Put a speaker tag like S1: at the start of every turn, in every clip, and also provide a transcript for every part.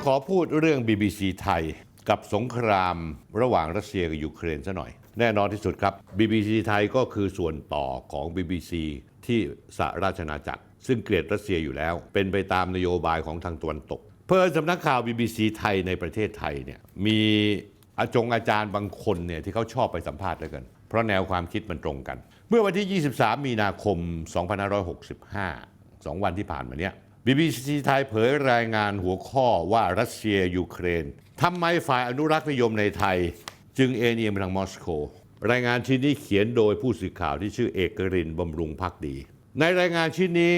S1: ะขอพูดเรื่อง BBC ไทย กับสงครามระหว่างรัสเซียกับยูเครนซะหน่อย แน่นอนที่สุดครับ BBC ไทยก็คือส่วนต่อของ BBC ที่สหราชอาจักร ซึ่งเกลียดรัสเซียอยู่แล้ว เป็นไปตามนโยบายของทางตะวันตก เพื่อสำนักข่าว BBC ไทยในประเทศไทยเนี่ยมีอาจงอาจารย์บางคนเนี่ยที่เขาชอบไปสัมภาษณ์แล้วกัน เพราะแนวความคิดมันตรงกัน เมื่อวันที่ 23 มีนาคม 2565สองวันที่ผ่านมาเนี้ย BBC ไทยเผยรายงานหัวข้อว่ารัสเซียยูเครนทำไมฝ่ายอนุรักษ์นิยมในไทย จึงเอ็นเอียงไปทางมอสโกรายงานชิ้นนี้เขียนโดยผู้สื่อข่าวที่ชื่อเอกรินบำรุงพักดี ในรายงานชิ้นนี้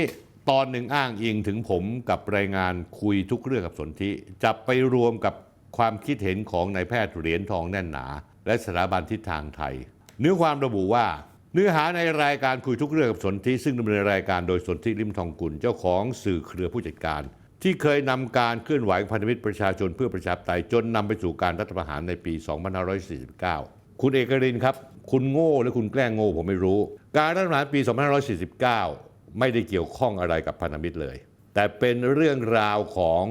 S1: ตอนหนึ่งอ้างอิงถึงผมกับรายงานคุยทุกเรื่องกับสนธิจะไปรวมกับความคิดเห็นของนายแพทย์เหรียญทองแน่นหนา และสถาบันทิศทางไทย เนื้อความระบุว่า เนื้อหาในรายการคุยทุกเรื่องกับสนธิซึ่งดำเนินรายการโดยสนธิริมทองกุลเจ้าของสื่อเครือผู้จัดการ ที่เคยนำการเคลื่อนไหวพันธมิตรประชาชนเพื่อประชาธิปไตยจนนำไปสู่การรัฐประหารในปี 2549 คุณเอกรินครับ คุณโง่หรือคุณแกล้งโง่ผมไม่รู้ การรัฐประหารปี 2549 ไม่ได้เกี่ยวข้องอะไรกับพันธมิตรเลย แต่เป็นเรื่องราวของ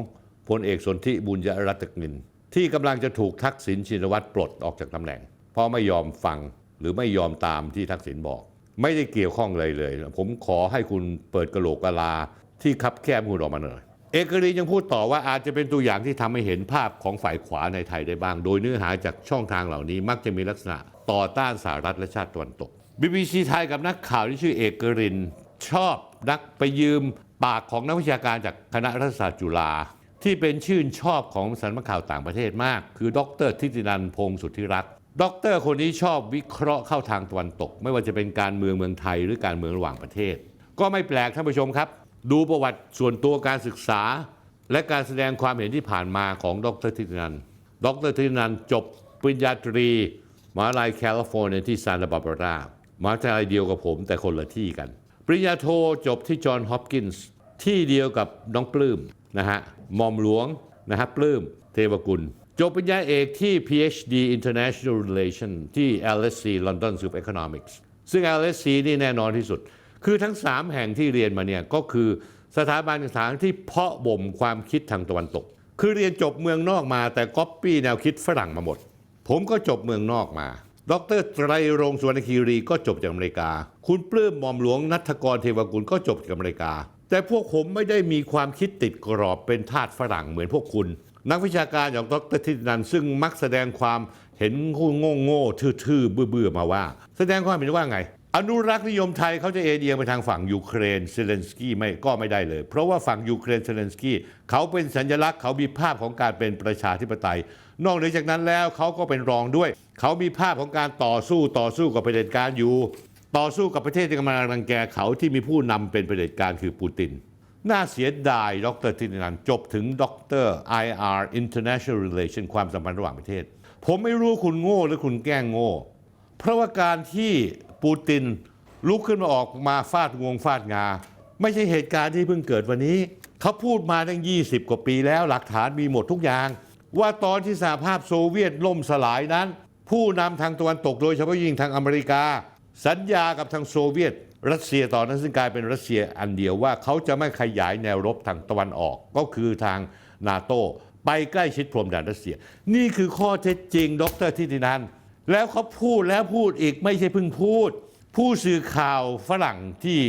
S1: พลเอกสนธิบุญยรัตนินที่กำลังจะถูกทักษิณชินวัตรปลดออกจากตำแหน่งเพราะไม่ยอมฟัง หรือไม่ยอมตามที่ทักษิณบอก ไม่ได้เกี่ยวข้องเลยเลย ผมขอให้คุณเปิดกระโหลกกะลาที่คับแคบคุณออกมาหน่อยเอกรียังพูดต่อว่าอาจจะเป็นตัวอย่างที่ทำให้เห็นภาพของฝ่ายขวาในไทยได้บ้าง โดยเนื้อหาจากช่องทางเหล่านี้มักจะมีลักษณะต่อต้านสหรัฐและชาติตะวันตก BBC ไทยกับนักข่าวที่ชื่อเอกรินชอบนักไปยืมปากของนักวิชาการจากคณะรัฐศาสตร์จุฬาที่เป็นชื่นชอบของสำนักข่าวต่างประเทศมาก คือดรทิตินันพงศ์สุทธิรัตน์ ด็อกเตอร์คนนี้ชอบวิเคราะห์เข้าทางตะวันตก ไม่ว่าจะเป็นการเมืองเมืองไทยหรือการเมืองระหว่างประเทศ ก็ไม่แปลกท่านผู้ชมครับ ดูประวัติส่วนตัวการศึกษา และการแสดงความเห็นที่ผ่านมาของดรทิตินันดรทิตินันจบปริญญาตรีมหาลัยแคลิฟอร์เนียที่ซานตาบาบารามหาวิทยาลัยเดียวกับผมแต่คนละที่กัน ปริญญาโทจบที่จอห์นฮอปกินส์ที่เดียวกับน้องปลื้มนะฮะมอมหลวงนะฮะปลื้มเทวกุล จบปริญญาเอกที่ PhD International Relation ที่ LSE London School of Economics ซึ่ง LSE นี่แน่นอนที่สุด คือทั้ง 3 แห่งที่เรียนมาเนี่ยก็คือสถาบันศึกษาที่เพาะบ่มความคิดทางตะวันตก คือเรียนจบเมืองนอกมาแต่ก๊อปปี้แนวคิดฝรั่งมาหมด ผมก็จบเมืองนอกมา ดรไตรรงสุวรรณคีรีก็จบจากอเมริกา คุณปลื้มหมอมหลวงนัทกรเทวกุลก็จบจากอเมริกา แต่พวกผมไม่ได้มีความคิดติดกรอบเป็นทาสฝรั่งเหมือนพวกคุณ นักวิชาการอย่างดรทิตินันซึ่งมักแสดงความเห็นโง่โง่ทื่อๆเบื่อๆมาว่า แสดงความเห็นว่าไง อนุรักษ์นิยมไทยเขาจะเอเดียงไปทางฝั่งยูเครนเซเลนสกี้ไม่ก็ไม่ได้เลย เพราะว่าฝั่งยูเครนเซเลนสกี้เขาเป็นสัญลักษณ์เขามีภาพของการเป็นประชาธิปไตย นอกเหนือจากนั้นแล้วเขาก็เป็นรองด้วย เขามีภาพของการต่อสู้ต่อสู้กับเผด็จการอยู่ต่อสู้กับประเทศที่กำลังรังแกเขาที่มีผู้นำเป็นเผด็จการคือปูติน น่าเสียดาย ดรทิตินันจบถึงด็อกเตอร์ IR International Relation ความสัมพันธ์ระหว่างประเทศ ผมไม่รู้คุณโง่หรือคุณแกล้งโง่ เพราะว่าการที่ปูตินลุกขึ้นมาออกมาฟาดงวงฟาดงา ไม่ใช่เหตุการณ์ที่เพิ่งเกิดวันนี้ เขาพูดมาตั้ง 20 กว่าปีแล้วหลักฐานมีหมดทุกอย่าง ว่าตอนที่สหภาพโซเวียตล่มสลายนั้น ผู้นำทางตะวันตกโดยเฉพาะยิ่งทางอเมริกา สัญญากับทางโซเวียต รัสเซียตอนนั้นซึ่งกลายเป็นรัสเซียอันเดียวว่าเขาจะไม่ขยายแนวรบทางตะวันออก ก็คือทางนาโตไปใกล้ชิดพรมแดนรัสเซีย นี่คือข้อเท็จจริง ดรทิตินันแล้วเขาพูดแล้วพูดอีกไม่ใช่เพิ่งพูด ผู้สื่อข่าวฝรั่งที่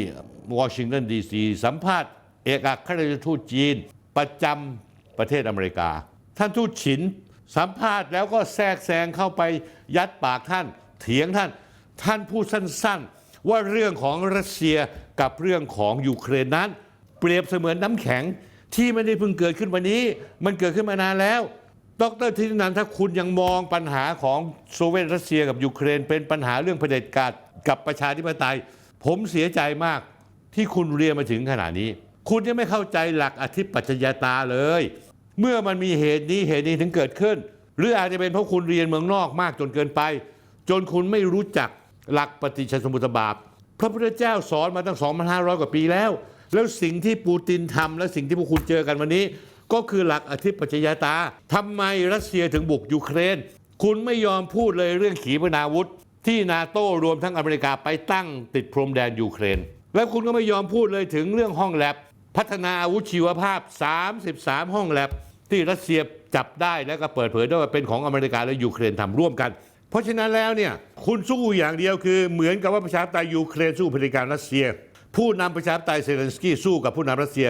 S1: วอชิงตันดีซีสัมภาษณ์เอกอัครราชทูตจีน ประจำประเทศอเมริกา ท่านทูตฉินสัมภาษณ์แล้วก็แทรกแซงเข้าไปยัดปากท่าน เถียงท่าน ท่านพูดสั้นๆ ว่าเรื่องของรัสเซียกับเรื่องของยูเครนนั้น เปรียบเสมือนน้ำแข็งที่ไม่ได้เพิ่งเกิดขึ้นวันนี้ มันเกิดขึ้นมานานแล้ว ดรทิตินันถ้าคุณยังมองปัญหาของโซเวียตรัสเซียกับยูเครน เป็นปัญหาเรื่องเผด็จการกับประชาธิปไตย ผมเสียใจมากที่คุณเรียนมาถึงขนาดนี้ คุณยังไม่เข้าใจหลักอธิปัจจยตาเลย เมื่อมันมีเหตุนี้เหตุนี้ถึงเกิดขึ้น หรืออาจจะเป็นเพราะคุณเรียนเมืองนอกมากจนเกินไป จนคุณไม่รู้จัก หลักปฏิจจสมุปบาทพระพุทธเจ้าสอนมาตั้ง 2,500 กว่าปีแล้ว แล้วสิ่งที่ปูตินทำและสิ่งที่พวกคุณเจอกันวันนี้ ก็คือหลักอธิปัจจยตาทำไมรัสเซียถึงบุกยูเครน คุณไม่ยอมพูดเลยเรื่องขีปนาวุธ ที่นาโต้รวมทั้งอเมริกาไปตั้งติดพรมแดนยูเครน แล้วคุณก็ไม่ยอมพูดเลยถึงเรื่องห้องแลบพัฒนาอาวุธชีวภาพ 33 ห้องแลบที่รัสเซียจับได้แล้วก็เปิดเผยได้ว่าเป็นของอเมริกาและยูเครนทำร่วมกัน เพราะฉะนั้นแล้วเนี่ยคุณสู้อย่างเดียวคือเหมือนกับว่าประชาธิปไตยยูเครนสู้เผด็จการรัสเซีย ผู้นำประชาธิปไตยเซเลนสกี้สู้กับผู้นำรัสเซีย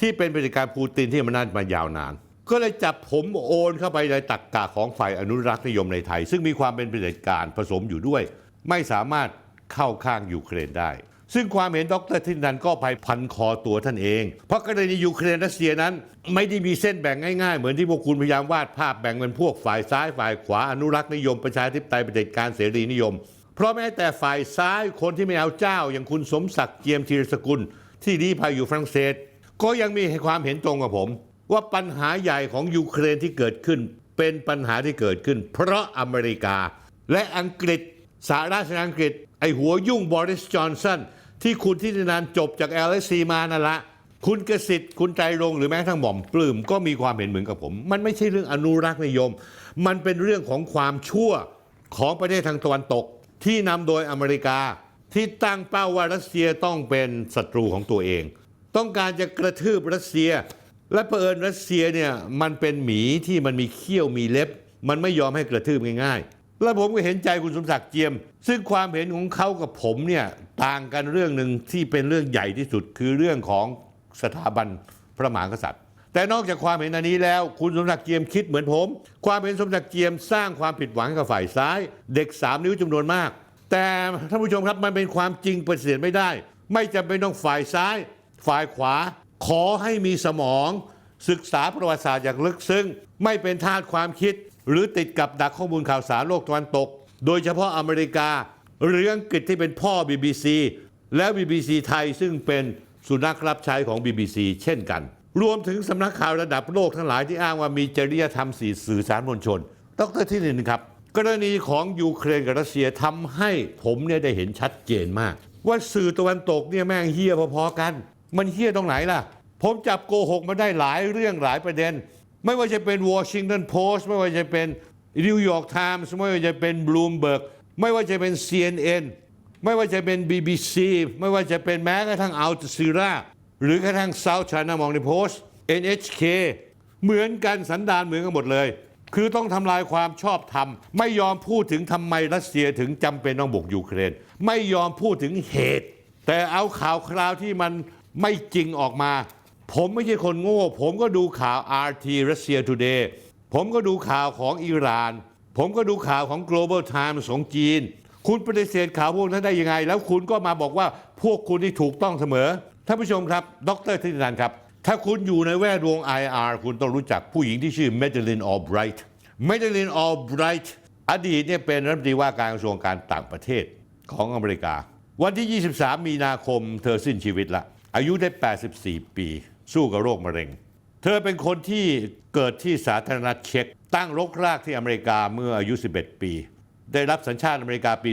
S1: ที่เป็นเผด็จการปูตินที่มันนานมายาวนาน ก็เลยจับผมโอนเข้าไปในตักกะของฝ่ายอนุรักษ์นิยมในไทย ซึ่งมีความเป็นเผด็จการผสมอยู่ด้วย ไม่สามารถเข้าข้างยูเครนได้ ซึ่งความเห็นดรทินนันก็ไปพันคอตัวท่านเอง เพราะกรณียูเครนรัสเซียนั้น ไม่ได้มีเส้นแบ่งง่ายๆ เหมือนที่พวกคุณพยายามวาดภาพแบ่งเป็นพวกฝ่ายซ้ายฝ่ายขวาอนุรักษ์นิยมประชาธิปไตยเด็จการเสรีนิยม เพราะแม้แต่ฝ่ายซ้ายคนที่ไม่เอาเจ้า อย่างคุณสมศักดิ์เจียมธีรสกุล ที่ลี้ภัยอยู่ฝรั่งเศส ก็ยังมีความเห็นตรงกับผม ว่าปัญหาใหญ่ของยูเครนที่เกิดขึ้น เป็นปัญหาที่เกิดขึ้น เพราะอเมริกา และอังกฤษสหราชอาณาจักรไอหัวยุ่งบริสจอนสัน ที่คุณที่นานจบจาก LSC มานั่นละ คุณกสิทธิ์คุณใจรงหรือแม้กระทั่งหม่อมปลื้มก็มีความเห็นเหมือนกับผม มันไม่ใช่เรื่องอนุรักษ์นิยม มันเป็นเรื่องของความชั่วของประเทศทางตะวันตก ที่นำโดยอเมริกา ที่ตั้งเป้าว่ารัสเซียต้องเป็นศัตรูของตัวเอง ต้องการจะกระทืบรัสเซีย และเผอิญรัสเซียเนี่ยมันเป็นหมีที่มันมีเขี้ยวมีเล็บ มันไม่ยอมให้กระทืบง่ายๆ แล้วผมก็เห็นใจคุณสมศักดิ์เจียม ซึ่งความเห็นของเขากับผมเนี่ยต่างกันเรื่องหนึ่งที่เป็นเรื่องใหญ่ที่สุดคือเรื่องของสถาบันพระมหากษัตริย์ แต่นอกจากความเห็นอันนี้แล้ว คุณสมศักดิ์เจียมคิดเหมือนผม ความเห็นสมศักดิ์เจียมสร้างความผิดหวังกับฝ่ายซ้าย เด็กสามนิ้วจำนวนมาก แต่ท่านผู้ชมครับมันเป็นความจริงปฏิเสธไม่ได้ ไม่จำเป็นต้องฝ่ายซ้าย ฝ่ายขวา ขอให้มีสมอง ศึกษาประวัติศาสตร์อย่างลึกซึ้งไม่เป็นทาสความคิด หรือติดกับดักข้อมูลข่าวสารโลกตะวันตก โดยเฉพาะอเมริกา หรืออังกฤษที่เป็นพ่อ BBC และ BBC ไทยซึ่งเป็นสุนัขรับใช้ของ BBC เช่นกัน รวมถึงสำนักข่าวระดับโลกทั้งหลายที่อ้างว่ามีจริยธรรมสีสื่อสารมวลชนดรที่หนึ่งครับ กรณีของยูเครนกับรัสเซียทำให้ผมเนี่ยได้เห็นชัดเจนมาก ว่าสื่อตะวันตกเนี่ยแม่งเฮี้ยพอๆกัน มันเฮี้ยตรงไหนล่ะ ผมจับโกหกมาได้หลายเรื่องหลายประเด็น ไม่ว่าจะเป็น Washington Post ไม่ว่าจะเป็น New York Times ไม่ว่าจะเป็น Bloomberg ไม่ว่าจะเป็น CNN ไม่ว่าจะเป็น BBC ไม่ว่าจะเป็นแม้กระทั่ง Al Jazeera หรือกระทั่ง South China Morning Post NHK เหมือนกันสันดานเหมือนกันหมดเลย คือต้องทำลายความชอบธรรม ไม่ยอมพูดถึงทำไมรัสเซียถึงจำเป็นต้องบุกยูเครน ไม่ยอมพูดถึงเหตุ แต่เอาข่าวคราวที่มันไม่จริงออกมา ผมไม่ใช่คนโง่ ผมก็ดูข่าว RT Russia Today ผมก็ดูข่าวของอิหร่าน ผมก็ดูข่าวของ Global Times ของจีน คุณปฏิเสธข่าวพวกนั้นได้ยังไง แล้วคุณก็มาบอกว่าพวกคุณที่ถูกต้องเสมอท่านผู้ชมครับ ดรทิตินันครับ ถ้าคุณอยู่ในแวดวง IR คุณต้องรู้จักผู้หญิงที่ชื่อเมเดลินออลไบรท์เมเดลินออลไบรท์อดีตเนี่ยเป็นรัฐมนตรีว่าการกระทรวงการต่างประเทศของอเมริกา วันที่ 23 มีนาคมเธอสิ้นชีวิตละอายุได้ 84 ปี สู้กับโรคมะเร็ง เธอเป็นคนที่เกิดที่สาธารณรัฐเช็ก ตั้งรกรากที่อเมริกาเมื่ออายุ 11 ปี ได้รับสัญชาติอเมริกาปี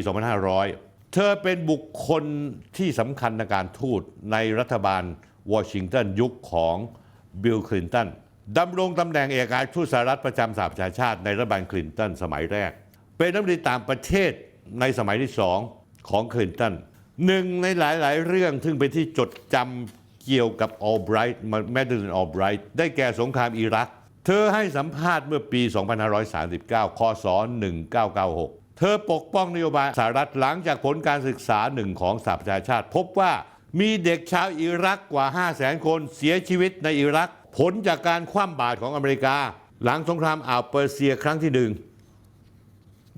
S1: 2500 เธอเป็นบุคคลที่สำคัญในการทูตในรัฐบาลวอชิงตันยุคของบิลคลินตันดำรงตำแหน่งเอกอัครทูตสหรัฐประจำสหประชาชาติในรัฐบาลคลินตันสมัยแรก เป็นรัฐมนตรีต่างประเทศในสมัยที่สองของคลินตันหนึ่งในหลาย ๆ เรื่องซึ่งเป็นที่จดจำ เกี่ยวกับออลไบรท์แมดลินออลไบรท์ได้แก่สงครามอิรัก เธอให้สัมภาษณ์เมื่อปี 2539คศ1996 เธอปกป้องนโยบายสหรัฐหลังจากผลการศึกษาหนึ่งของสหประชาชาติ พบว่ามีเด็กชาวอิรักกว่า 5 0 0 0 0 0 คนเสียชีวิตในอิรัก ผลจากการคว่ำบาตรของอเมริกา หลังสงครามอ่าวเปอร์เซียครั้งที่หนึ่ง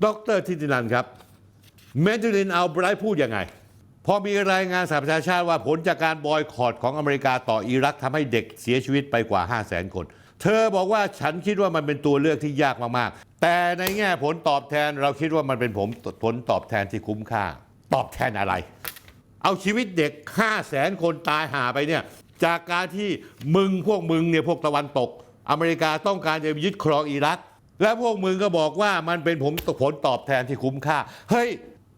S1: ดรทิตินันครับเมดิลินอัลไบรท์พูดยังไง พอมีรายงานสหประชาชาติว่าผลจากการบอยคอรดของอเมริกาต่ออิรักทำให้เด็กเสียชีวิตไปกว่า 5 0 0 0 0 0 คน เธอบอกว่าฉันคิดว่ามันเป็นตัวเลือกที่ยากมากๆ แต่ในแง่ผลตอบแทนเราคิดว่ามันเป็นผมผลตอบแทนที่คุ้มค่า ตอบแทนอะไร เอาชีวิตเด็ก 5 0 0แสนคนตายหาไปเนี่ยจากการที่มึงพวกมึงเนี่ยพวกตะวันตก อเมริกาต้องการจะยึดครองอิรัก และพวกมึงก็บอกว่ามันเป็นผมผลตอบแทนที่คุ้มค่า เฮ้ย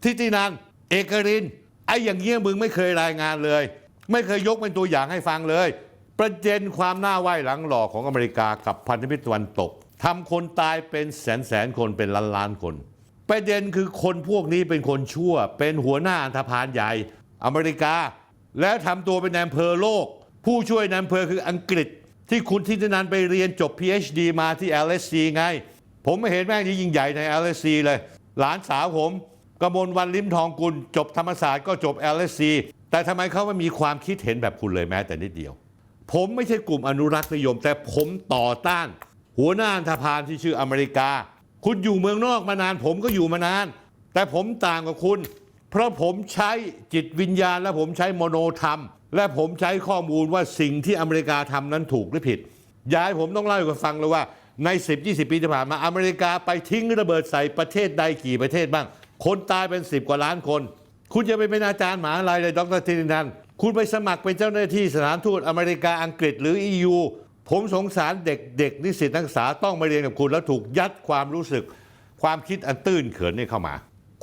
S1: ทิตินันเอกริน ไอ้อย่างเงี้ยมึงไม่เคยรายงานเลย ไม่เคยยกเป็นตัวอย่างให้ฟังเลย ประเด็นความหน้าไหวหลังหลอกของอเมริกากับพันธมิตรตะวันตกทำคนตายเป็นแสนแสนคนเป็นล้านล้านคน ประเด็นคือคนพวกนี้เป็นคนชั่ว เป็นหัวหน้าอันธพาลใหญ่อเมริกา และทำตัวเป็นนายอำเภอโลก ผู้ช่วยนายอำเภอคืออังกฤษ ที่คุณทิตินันไปเรียนจบ PhD มาที่ LSC ไง ผมไม่เห็นแม่งยิ่งใหญ่ใน LSC เลย หลานสาวผม กมลวันลิมทองกุลจบธรรมศาสตร์ก็จบ LSC แต่ทำไมเขาไม่มีความคิดเห็นแบบคุณเลยแม้แต่นิดเดียว ผมไม่ใช่กลุ่มอนุรักษ์นิยม แต่ผมต่อต้าน หัวหน้าอันธพาลที่ชื่ออเมริกา คุณอยู่เมืองนอกมานาน ผมก็อยู่มานาน แต่ผมต่างกับคุณ เพราะผมใช้จิตวิญญาณ และผมใช้โมโนธรรม และผมใช้ข้อมูลว่าสิ่งที่อเมริกาทำนั้นถูกหรือผิดย้ายผมต้องเล่าให้คุณฟังเลยว่าใน 10-20 ปีที่ผ่านมาอเมริกาไปทิ้งระเบิดใส่ประเทศใดกี่ประเทศบ้าง คนตายเป็น10กว่าล้านคน คุณจะไปเป็นอาจารย์หมหาลัยเลยดรทินินันคุณไปสมัครเป็นเจ้าหน้าที่สถานทูตอเมริกาอังกฤษหรือ EU ผมสงสารเด็กๆนิสิตนักศึกษาต้องมาเรียนกับคุณ แล้วถูกยัดความรู้สึก ความคิดอันตื้นเขินนี่เข้ามา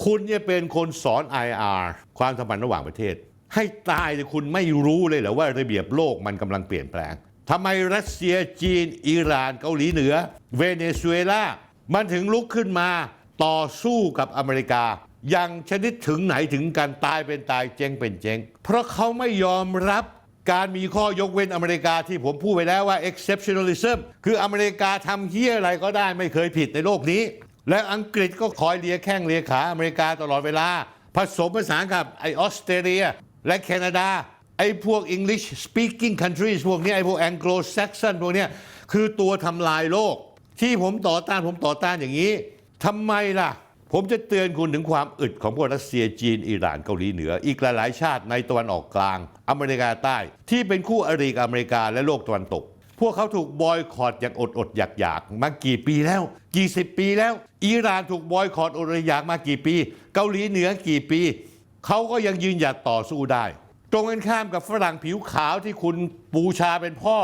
S1: คุณเนี่ยเป็นคนสอน IR ความสัมพันธ์ระหว่างประเทศ ให้ตายแต่คุณไม่รู้เลยเหรอว่าระเบียบโลกมันกำลังเปลี่ยนแปลงทำไมรัสเซียจีน อิหร่านเกาหลีเหนือ เวเนซุเอลามันถึงลุกขึ้นมา ต่อสู้กับอเมริกา อย่างชนิดถึงไหนถึงกันตายเป็นตายเจ๊งเป็นเจ๊ง เพราะเขาไม่ยอมรับการมีข้อยกเว้นอเมริกาที่ผมพูดไปแล้วว่า exceptionalism คืออเมริกาทำเฮี้ยอะไรก็ได้ไม่เคยผิดในโลกนี้ และอังกฤษก็คอยเลียแข้งเลียขาอเมริกาตลอดเวลา ผสมผสานกับไอออสเตรเลีย และแคนาดา ไอพวก English speaking countries พวกนี้ไอพวก Anglo Saxon พวกนี้คือตัวทำลายโลก ที่ผมต่อต้านผมต่อต้านอย่างนี้ ทำไมล่ะ ผมจะเตือนคุณถึงความอึดของพวกรัสเซียจีนอิหร่านเกาหลีเหนือ อีกหลายๆชาติในตะวันออกกลาง อเมริกาใต้ ที่เป็นคู่อริกับอเมริกาและโลกตะวันตก พวกเขาถูกบอยคอรดอย่างอดอดอยากอยากมากี่ปีแล้ว กี่สิบปีแล้ว อิหร่านถูกบอยคอรดอดอดอยากมากี่ปี เกาหลีเหนือกี่ปีเขาก็ยังยืนหยัดต่อสู้ได้ ตรงกันข้ามกับฝรั่งผิวขาวที่คุณบูชาเป็นพ่อ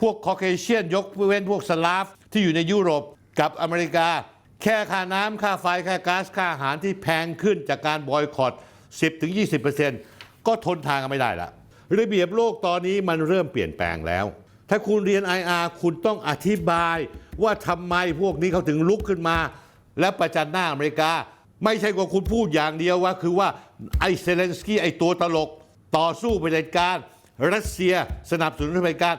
S1: พวกคอเคเชียนยกเว้นพวกสลาฟที่อยู่ในยุโรปกับอเมริกา แค่ค่าน้ำค่าไฟค่าก๊าซค่าอาหารที่แพงขึ้นจากการบอยคอรด10-20%ก็ทนทางกันไม่ได้ละระเบียบโลกตอนนี้มันเริ่มเปลี่ยนแปลงแล้ว ถ้าคุณเรียน IR คุณต้องอธิบายว่าทำไมพวกนี้เขาถึงลุกขึ้นมา และประจันหน้าอเมริกา ไม่ใช่ว่าคุณพูดอย่างเดียวว่า คือว่าไอ้เซเลนสกี้ไอ้ตัวตลก ต่อสู้เผด็จการ รัสเซียสนับสนุนเผด็จการ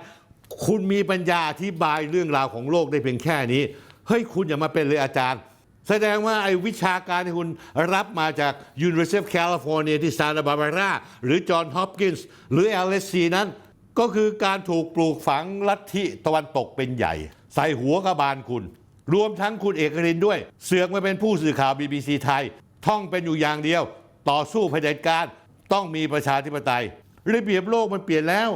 S1: คุณมีปัญญาอธิบายเรื่องราวของโลกได้เพียงแค่นี้ เฮ้ยคุณอย่ามาเป็นเลยอาจารย์ แสดงว่าไอ้วิชาการที่คุณรับมาจาก University of California ที่ Santa Barbara หรือ John Hopkins หรือ LSC นั้น ก็คือการถูกปลูกฝังลัทธิตะวันตกเป็นใหญ่ ใส่หัวกระบาลคุณ รวมทั้งคุณเอกรินด้วย เสือกมาเป็นผู้สื่อข่าว BBC ไทย ท่องเป็นอยู่อย่างเดียว ต่อสู้เผด็จการต้องมีประชาธิปไตยระเบียบโลกมันเปลี่ยนแล้ว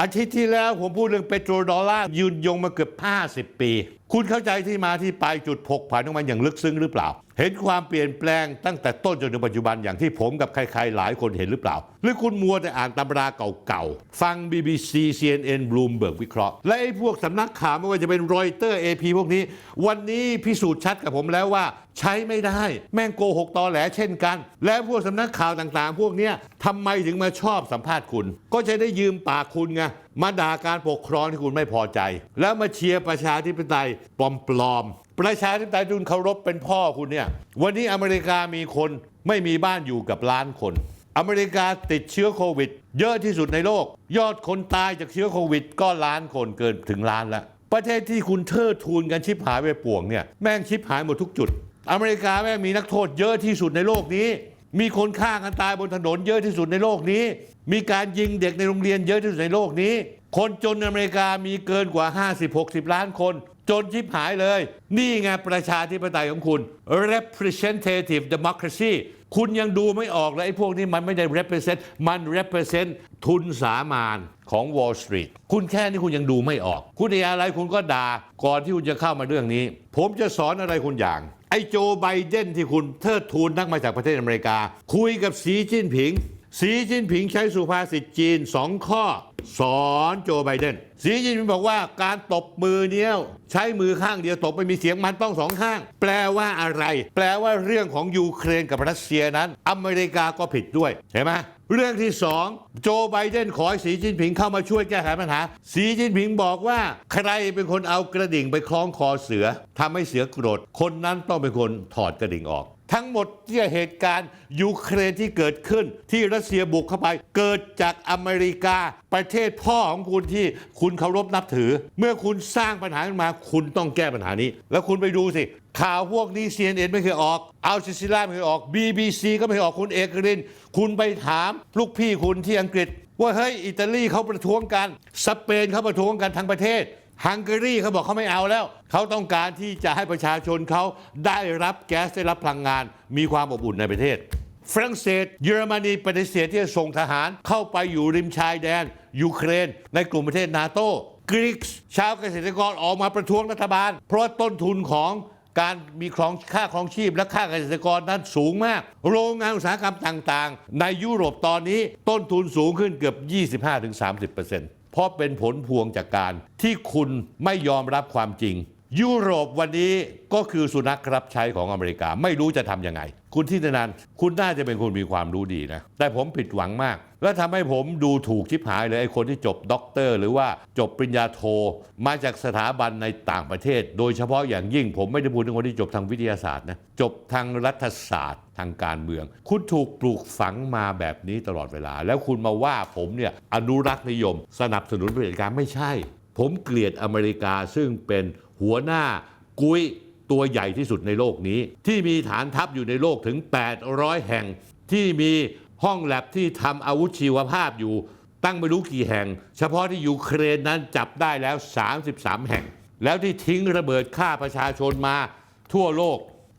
S1: อาทิตย์ที่แล้วผมพูดเรื่องเปโตรดอลลาร์ยืนยงมาเกือบ 50 ปี คุณเข้าใจที่มาที่ไปจุดผกผันของมันอย่างลึกซึ้งหรือเปล่า เห็นความเปลี่ยนแปลงตั้งแต่ต้นจนถึงปัจจุบันอย่างที่ผมกับใครๆหลายคนเห็นหรือเปล่า หรือคุณมัวแต่อ่านตำราเก่าๆ ฟัง BBC CNN Bloomberg วิเคราะห์ และไอ้พวกสำนักข่าวไม่ว่าจะเป็นรอยเตอร์ AP พวกนี้ วันนี้พิสูจน์ชัดกับผมแล้วว่า ใช้ไม่ได้ แม่งโกหกตอแหลเช่นกัน และพวกสำนักข่าวต่างๆ พวกเนี้ยทำไมถึงมาชอบสัมภาษณ์คุณ ก็จะได้ยืมปากคุณไง มาด่าการปกครองที่คุณไม่พอใจ แล้วมาเชียร์ประชาธิปไตยปลอมๆประชาธิปไตยที่คุณเคารพเป็นพ่อคุณเนี่ยวันนี้อเมริกามีคนไม่มีบ้านอยู่กับล้านคน อเมริกาติดเชื้อโควิด เยอะที่สุดในโลก ยอดคนตายจากเชื้อโควิด ก็ล้านคนเกินถึงล้านแล้วประเทศที่คุณเทิดทูนกันชิบหายไปป่วงเนี่ยแม่งชิบหายหมดทุกจุด อเมริกาแม่งมีนักโทษเยอะที่สุดในโลกนี้ มีคนฆ่ากันตายบนถนนเยอะที่สุดในโลกนี้ มีการยิงเด็กในโรงเรียนเยอะที่สุดในโลกนี้ คนจนอเมริกามีเกินกว่า 50-60 ล้านคน จนชิบหายเลย นี่ไงประชาธิปไตยของคุณ representative democracy คุณยังดูไม่ออกเลยไอ้พวกนี้มันไม่ได้ represent มัน represent ทุนสามาน ของ Wall Street คุณแค่นี้คุณยังดูไม่ออก คุณอะไรคุณก็ด่าก่อนที่คุณจะเข้ามาเรื่องนี้ ผมจะสอนอะไรคุณอย่างไอ้โจไบเดนที่คุณเทิดทูนนักมาจากประเทศอเมริกา คุยกับสีจิ้นผิง สีจิ้นผิงใช้สุภาษิตจีนสองข้อ สอนโจไบเดน สีจิ้นผิงบอกว่าการตบมือเนี้ยใช้มือข้างเดียวตบไม่มีเสียงมันต้องสองข้าง แปลว่าอะไร แปลว่าเรื่องของยูเครนกับรัสเซียนั้น อเมริกาก็ผิดด้วยเห็นไหม เรื่องที่สองโจไบเดนขอให้สีจิ้นผิงเข้ามาช่วยแก้ไขปัญหา สีจิ้นผิงบอกว่าใครเป็นคนเอากระดิ่งไปคล้องคอเสือทำให้เสือโกรธคนนั้นต้องเป็นคนถอดกระดิ่งออก ทั้งหมดที่เหตุการณ์ยูเครนที่เกิดขึ้น ที่รัสเซียบุกเข้าไป เกิดจากอเมริกา ประเทศพ่อของคุณที่คุณเคารพนับถือ เมื่อคุณสร้างปัญหาขึ้นมา คุณต้องแก้ปัญหานี้ แล้วคุณไปดูสิ ข่าวพวกนี้ CNN ไม่เคยออกอัลจ z ซีราไม่เคยออก BBC ก็ไม่เคยออกคุณเอกริน คุณไปถามลูกพี่คุณที่อังกฤษ ว่าเฮ้ยอิตาลีเขาประท้วงกัน สเปนเขาประท้วงกันทั้งประเทศฮังการีเขาบอกเขาไม่เอาแล้ว เขาต้องการที่จะให้ประชาชนเขาได้รับแก๊สได้รับพลังงาน มีความอบอุ่นในประเทศ ฝรั่งเศส เยอรมนีปฏิเสธที่จะส่งทหารเข้าไปอยู่ริมชายแดน ยูเครน ในกลุ่มประเทศนาโตกรีกชาวเกษตรกรออกมาประท้วงรัฐบาล เพราะต้นทุนของ การมีครองค่าครองชีพและค่าเกษตรกรนั้นสูงมาก โรงงานอุตสาหกรรมต่างๆ ในยุโรปตอนนี้ต้นทุนสูงขึ้นเกือบ 25-30%เพราะเป็นผลพวงจากการที่คุณไม่ยอมรับความจริง ยุโรปวันนี้ก็คือสุนัขรับใช้ของอเมริกาไม่รู้จะทำยังไง คุณที่นันคุณน่าจะเป็นคนมีความรู้ดีนะ แต่ผมผิดหวังมาก และทำให้ผมดูถูกชิบหายเลยไอ้คนที่จบด็อกเตอร์ หรือว่าจบปริญญาโท มาจากสถาบันในต่างประเทศ โดยเฉพาะอย่างยิ่งผมไม่ได้พูดถึงคนที่จบทางวิทยาศาสตร์นะจบทางรัฐศาสตร์ทางการเมือง คุณถูกปลูกฝังมาแบบนี้ตลอดเวลา แล้วคุณมาว่าผมเนี่ยอนุรักษ์นิยม สนับสนุนเผด็จการไม่ใช่ ผมเกลียดอเมริกาซึ่งเป็น หัวหน้ากุ้ยตัวใหญ่ที่สุดในโลกนี้ ที่มีฐานทัพอยู่ในโลกถึง 800 แห่ง ที่มีห้องแลบที่ทำอาวุธชีวภาพอยู่ ตั้งไม่รู้กี่แห่ง เฉพาะที่ยูเครนนั้นจับได้แล้ว 33 แห่ง แล้วที่ทิ้งระเบิดฆ่าประชาชนมาทั่วโลก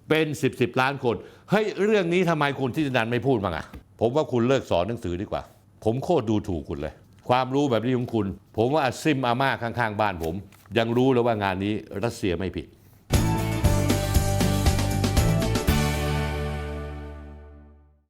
S1: เป็น 10บสล้านคนเฮ้ยเรื่องนี้ทำไมคุณที่นันไม่พูดบ้างอะผมว่าคุณเลิกสอนหนังสือดีกว่า ผมโคตรดูถูกคุณเลย ความรู้แบบนี้ของคุณ ผมว่าซิมอาม่าข้างๆ บ้านผม ยังรู้แล้วว่างานนี้รัสเซียไม่ผิด